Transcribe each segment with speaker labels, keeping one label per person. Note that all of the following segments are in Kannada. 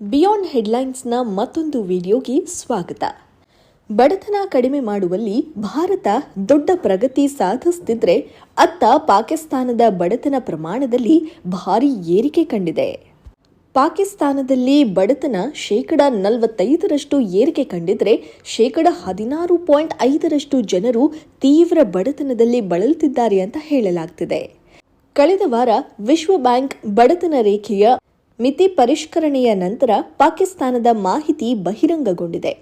Speaker 1: ಬಿಯಾಂಡ್ ಹೆಡ್ಲೈನ್ಸ್ನ ಮತ್ತೊಂದು ವಿಡಿಯೋಗೆ ಸ್ವಾಗತ. ಬಡತನ ಕಡಿಮೆ ಮಾಡುವಲ್ಲಿ ಭಾರತ ದೊಡ್ಡ ಪ್ರಗತಿ ಸಾಧಿಸುತ್ತಿದ್ದರೆ ಅತ್ತ ಪಾಕಿಸ್ತಾನದ ಬಡತನ ಪ್ರಮಾಣದಲ್ಲಿ ಭಾರಿ ಏರಿಕೆ ಕಂಡಿದೆ. ಪಾಕಿಸ್ತಾನದಲ್ಲಿ ಬಡತನ ಶೇಕಡ ನಲವತ್ತೈದರಷ್ಟು ಏರಿಕೆ ಕಂಡಿದ್ರೆ ಶೇಕಡ ಹದಿನಾರು ಪಾಯಿಂಟ್ ಐದರಷ್ಟು ಜನರು ತೀವ್ರ ಬಡತನದಲ್ಲಿ ಬಳಲುತ್ತಿದ್ದಾರೆ ಅಂತ ಹೇಳಲಾಗ್ತಿದೆ. ಕಳೆದ ವಾರ ವಿಶ್ವ ಬ್ಯಾಂಕ್ ಬಡತನ ರೇಖೆಯ ಮಿತಿ ಪರಿಷ್ಕರಣೆಯ ನಂತರ ಪಾಕಿಸ್ತಾನದ ಮಾಹಿತಿ ಬಹಿರಂಗಗೊಂಡಿದೆ.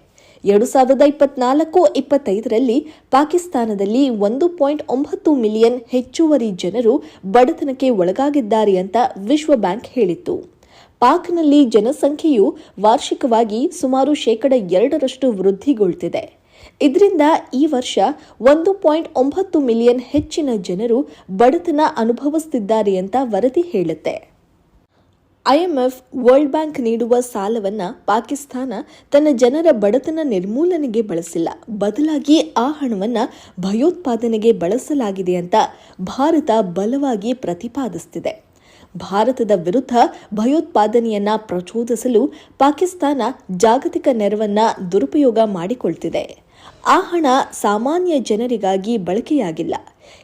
Speaker 1: ಎರಡು ಸಾವಿರದ ಇಪ್ಪತ್ನಾಲ್ಕು ಇಪ್ಪತ್ತೈದರಲ್ಲಿ ಪಾಕಿಸ್ತಾನದಲ್ಲಿ ಒಂದು ಪಾಯಿಂಟ್ ಒಂಬತ್ತು ಮಿಲಿಯನ್ ಹೆಚ್ಚುವರಿ ಜನರು ಬಡತನಕ್ಕೆ ಒಳಗಾಗಿದ್ದಾರೆ ಅಂತ ವಿಶ್ವ ಬ್ಯಾಂಕ್ ಹೇಳಿತ್ತು. ಪಾಕ್ನಲ್ಲಿ ಜನಸಂಖ್ಯೆಯು ವಾರ್ಷಿಕವಾಗಿ ಸುಮಾರು ಶೇಕಡ ಎರಡರಷ್ಟು ವೃದ್ಧಿಗೊಳ್ತಿದೆ. ಇದರಿಂದ ಈ ವರ್ಷ ಒಂದು ಪಾಯಿಂಟ್ ಒಂಬತ್ತು ಮಿಲಿಯನ್ ಹೆಚ್ಚಿನ ಜನರು ಬಡತನ ಅನುಭವಿಸುತ್ತಿದ್ದಾರೆ ಅಂತ ವರದಿ ಹೇಳುತ್ತೆ. ಐಎಂಎಫ್ ವರ್ಲ್ಡ್ ಬ್ಯಾಂಕ್ ನೀಡುವ ಸಾಲವನ್ನ ಪಾಕಿಸ್ತಾನ ತನ್ನ ಜನರ ಬಡತನ ನಿರ್ಮೂಲನೆಗೆ ಬಳಸಿಲ್ಲ. ಬದಲಾಗಿ ಆ ಹಣವನ್ನು ಭಯೋತ್ಪಾದನೆಗೆ ಬಳಸಲಾಗಿದೆ ಅಂತ ಭಾರತ ಬಲವಾಗಿ ಪ್ರತಿಪಾದಿಸುತ್ತಿದೆ ಭಾರತದ ವಿರುದ್ಧ ಭಯೋತ್ಪಾದನೆಯನ್ನ ಪ್ರಚೋದಿಸಲು ಪಾಕಿಸ್ತಾನ ಜಾಗತಿಕ ನೆರವನ್ನ ದುರುಪಯೋಗ ಮಾಡಿಕೊಳ್ತಿದೆ. ಆ ಹಣ ಸಾಮಾನ್ಯ ಜನರಿಗಾಗಿ ಬಳಕೆಯಾಗಿಲ್ಲ.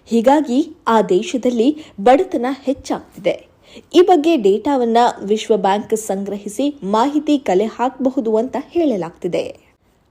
Speaker 1: ಹೀಗಾಗಿ ಆ ದೇಶದಲ್ಲಿ ಬಡತನ ಹೆಚ್ಚಾಗ್ತಿದೆ. ಈ ಬಗ್ಗೆ ಡೇಟಾವನ್ನ ವಿಶ್ವ ಬ್ಯಾಂಕ್ ಸಂಗ್ರಹಿಸಿ ಮಾಹಿತಿ ಕಲೆ ಹಾಕಬಹುದು ಅಂತ ಹೇಳಲಾಗ್ತಿದೆ.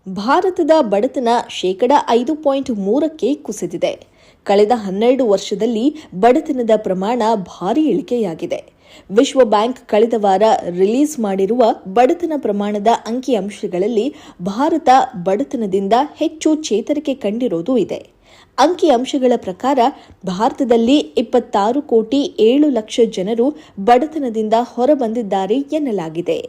Speaker 1: ಭಾರತದ ಬಡತನ ಶೇಕಡ ಐದು ಪಾಯಿಂಟ್ ಮೂರಕ್ಕೆ ಕುಸಿದಿದೆ. ಕಳೆದ ಹನ್ನೆರಡು ವರ್ಷದಲ್ಲಿ ಬಡತನದ ಪ್ರಮಾಣ ಭಾರಿ ಇಳಿಕೆಯಾಗಿದೆ. ವಿಶ್ವ ಬ್ಯಾಂಕ್ ಕಳೆದ ವಾರ ರಿಲೀಸ್ ಮಾಡಿರುವ ಬಡತನ ಪ್ರಮಾಣದ ಅಂಕಿಅಂಶಗಳಲ್ಲಿ ಭಾರತ ಬಡತನದಿಂದ ಹೆಚ್ಚು ಚೇತರಿಕೆ ಕಂಡಿರೋದು ಇದೆ. ಅಂಕಿಅಂಶಗಳ ಪ್ರಕಾರ ಭಾರತದಲ್ಲಿ ಇಪ್ಪತ್ತಾರು ಕೋಟಿ ಏಳು ಲಕ್ಷ ಜನರು ಬಡತನದಿಂದ ಹೊರಬಂದಿದ್ದಾರೆ ಎನ್ನಲಾಗಿದೆ.